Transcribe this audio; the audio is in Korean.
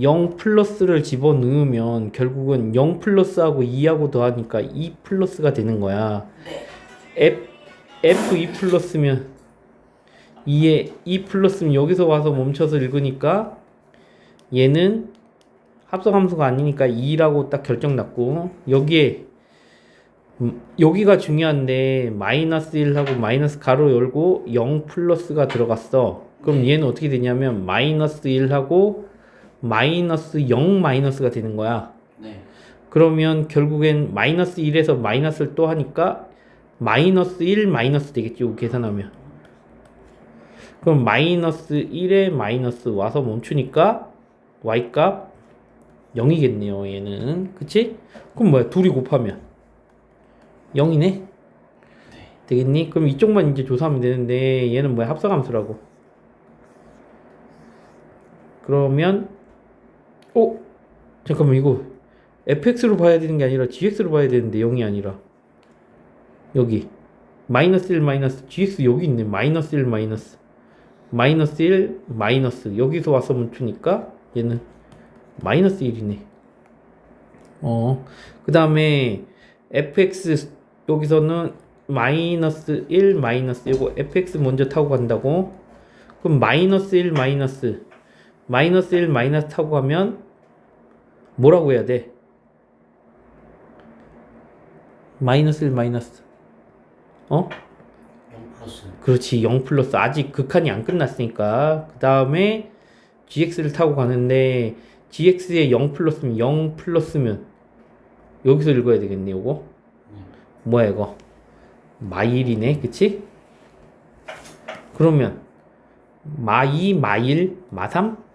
0 플러스를 집어넣으면 결국은 0 플러스하고 2하고 더하니까 2 플러스가 되는 거야. 네. F, F 2 플러스면 2에 2 플러스면 여기서 와서 멈춰서 읽으니까 얘는 합성함수가 아니니까 2라고 딱 결정 났고 여기에 음, 여기가 중요한데 마이너스 1하고 마이너스 가로 열고 0 플러스가 들어갔어. 그럼 얘는 어떻게 되냐면 마이너스 1하고 마이너스 0 마이너스가 되는 거야. 네. 그러면 결국엔 마이너스 1에서 마이너스를 또 하니까 마이너스 1 마이너스 되겠죠 계산하면 그럼 마이너스 1에 마이너스 와서 멈추니까 y값 0이겠네요 얘는 그치? 그럼 뭐야 둘이 곱하면 0이네 되겠니? 그럼 이쪽만 이제 조사하면 되는데 얘는 뭐야 합성함수라고 그러면 어? 잠깐만 이거 fx로 봐야 되는 게 아니라 gx로 봐야 되는데 0이 아니라. 여기. 마이너스 1 마이너스 gx 여기 있네. 마이너스 1 마이너스. 마이너스 1 마이너스. 여기서 와서 멈추니까 얘는 마이너스 1이네. 어그 다음에 fx 여기서는 마이너스 1 마이너스. 이거 fx 먼저 타고 간다고? 그럼 마이너스 1 마이너스 마이너스 1 마이너스 타고 가면 뭐라고 해야 돼? 마이너스 1 마이너스 어? 0 플러스. 그렇지 0 플러스 아직 극한이 안 끝났으니까 그 다음에 gx를 타고 가는데 gx에 0 플러스면 0 플러스면 여기서 읽어야 되겠네 요거 뭐야 이거 마일이네 그치? 그러면 마2 마일 마삼